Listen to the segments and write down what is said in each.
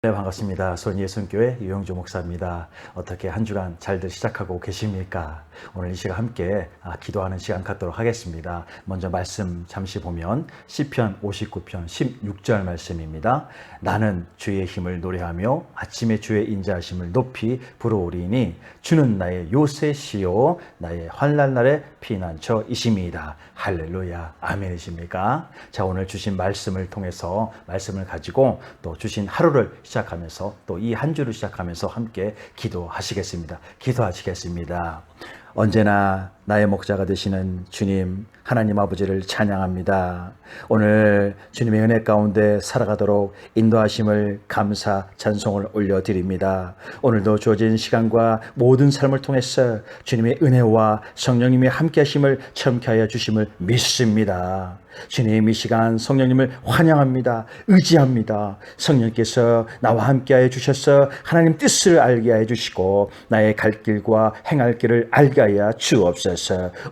네, 반갑습니다. 손예순교회 유영주 목사입니다. 어떻게 한 주간 잘들 시작하고 계십니까? 오늘 이 시간 함께 아, 기도하는 시간 갖도록 하겠습니다. 먼저 말씀 잠시 보면 시편 59편 16절 말씀입니다. 나는 주의 힘을 노래하며 아침에 주의 인자하심을 높이 부르오리니 주는 나의 요새시요 나의 환난 날의 피난처이심이다. 할렐루야. 아멘이십니까? 자, 오늘 주신 말씀을 통해서 말씀을 가지고 또 주신 하루를 시작하면서 또 이 한 주를 시작하면서 함께 기도하시겠습니다. 기도하시겠습니다. 언제나 나의 목자가 되시는 주님, 하나님 아버지를 찬양합니다. 오늘 주님의 은혜 가운데 살아가도록 인도하심을 감사, 찬송을 올려드립니다. 오늘도 주어진 시간과 모든 삶을 통해서 주님의 은혜와 성령님의 함께 하심을 체험케 하여 주심을 믿습니다. 주님 이 시간 성령님을 환영합니다. 의지합니다. 성령께서 나와 함께 하여 주셔서 하나님 뜻을 알게 하여 주시고 나의 갈 길과 행할 길을 알게 하여 주옵소서.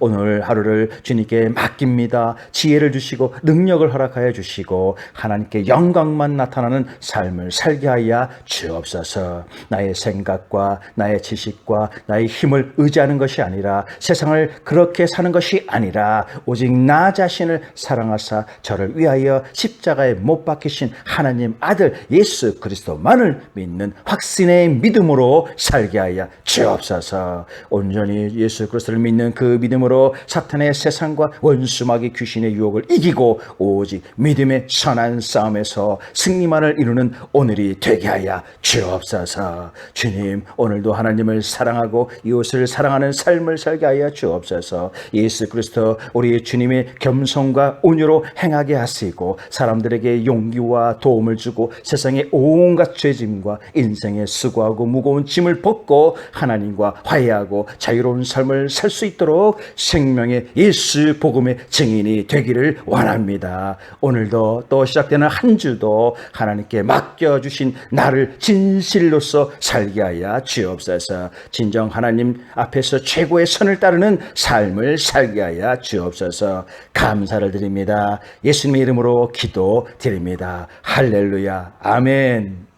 오늘 하루를 주님께 맡깁니다. 지혜를 주시고 능력을 허락하여 주시고 하나님께 영광만 나타나는 삶을 살게 하여 주옵소서. 나의 생각과 나의 지식과 나의 힘을 의지하는 것이 아니라 세상을 그렇게 사는 것이 아니라 오직 나 자신을 사랑하사 저를 위하여 십자가에 못 박히신 하나님 아들 예수 그리스도만을 믿는 확신의 믿음으로 살게 하여 주옵소서. 온전히 예수 그리스도를 믿는 그 믿음으로 사탄의 세상과 원수마귀 귀신의 유혹을 이기고 오직 믿음의 선한 싸움에서 승리만을 이루는 오늘이 되게 하여 주옵소서. 주님, 오늘도 하나님을 사랑하고 이웃을 사랑하는 삶을 살게 하여 주옵소서. 예수 그리스도 우리 주님의 겸손과 온유로 행하게 하시고 사람들에게 용기와 도움을 주고 세상의 온갖 죄짐과 인생의 수고하고 무거운 짐을 벗고 하나님과 화해하고 자유로운 삶을 살 수 있도록 생명의 예수 복음의 증인이 되기를 원합니다. 오늘도 또 시작되는 한 주도 하나님께 맡겨주신 나를 진실로서 살게 하여 주옵소서. 진정 하나님 앞에서 최고의 선을 따르는 삶을 살게 하여 주옵소서. 감사를 드립니다. 예수님의 이름으로 기도 드립니다. 할렐루야. 아멘.